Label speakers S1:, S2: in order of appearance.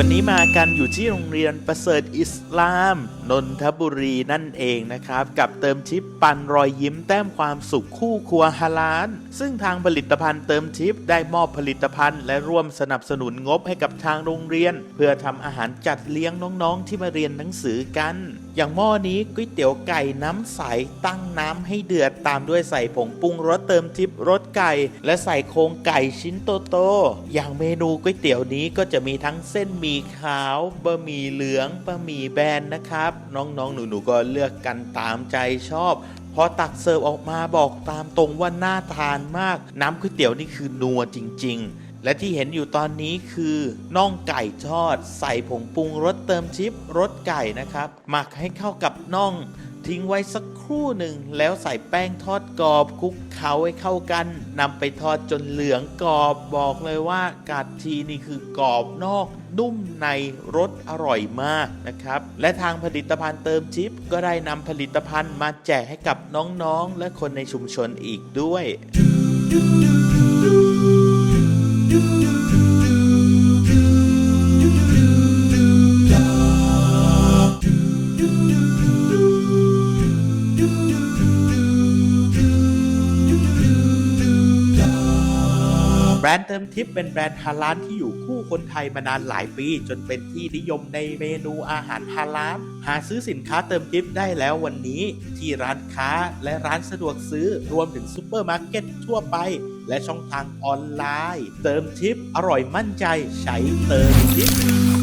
S1: วันนี้มากันอยู่ที่โรงเรียนประเสริฐอิสลาม นนทบุรีนั่นเองนะครับ กับเติมชิปปันรอยยิ้มแต้มความสุขคู่ครัวฮาลาน ซึ่งทางผลิตภัณฑ์เติมชิปได้มอบผลิตภัณฑ์ และร่วมสนับสนุนงบให้กับทางโรงเรียน เพื่อทำอาหารจัดเลี้ยงน้องๆที่มาเรียนหนังสือกัน อย่างหม้อนี้ก๋วยเตี๋ยวไก่น้ำใสตั้งน้ำให้เดือดตามด้วยใส่ผงปรุงรสเติมทิพรสไก่ และใส่โครงไก่ชิ้นโตๆอย่างเมนูก๋วยเตี๋ยวนี้ก็จะมีทั้งเส้นหมี่ขาวบะหมี่เหลืองบะหมี่แบนนะครับ น้องๆ หนูๆก็เลือกกันตามใจชอบพอตักเสิร์ฟออกมาบอกตามตรงว่าน่าทานมาก น้ำก๋วยเตี๋ยวนี่คือนัวจริง ๆ และที่เห็นอยู่ตอนนี้คือน่องไก่ทอด ใส่ผงปรุงรสเติมชิปรสไก่นะครับ หมักให้เข้ากับน่อง ทิ้งไว้สักครู่หนึ่ง แล้วใส่แป้งทอดกรอบคลุกเคล้าให้เข้ากันนำไปทอดจนเหลืองกรอบบอกเลยว่ากัดทีนี่คือกรอบนอกนุ่มในรสอร่อยมากนะครับ และทางผลิตภัณฑ์เติมชิป ก็ได้นำผลิตภัณฑ์มาแจกให้กับน้องๆ และคนในชุมชนอีกด้วยแบ รนด์เติมทิปเป็นแบรนด์ฮาลาลที่อยู่คู่คนไทยมานานหลายปี จนเป็นที่นิยมในเมนูอาหารฮาลาลหาซื้อสินค้าเติมทิปได้แล้ววันนี้ ที่ร้านค้าและร้านสะดวกซื้อรวมถึงซูเปอร์มาร์เก็ตทั่วไป และช่องทางออนไลน์ เติมทิปอร่อยมั่นใจใช้เติมทิป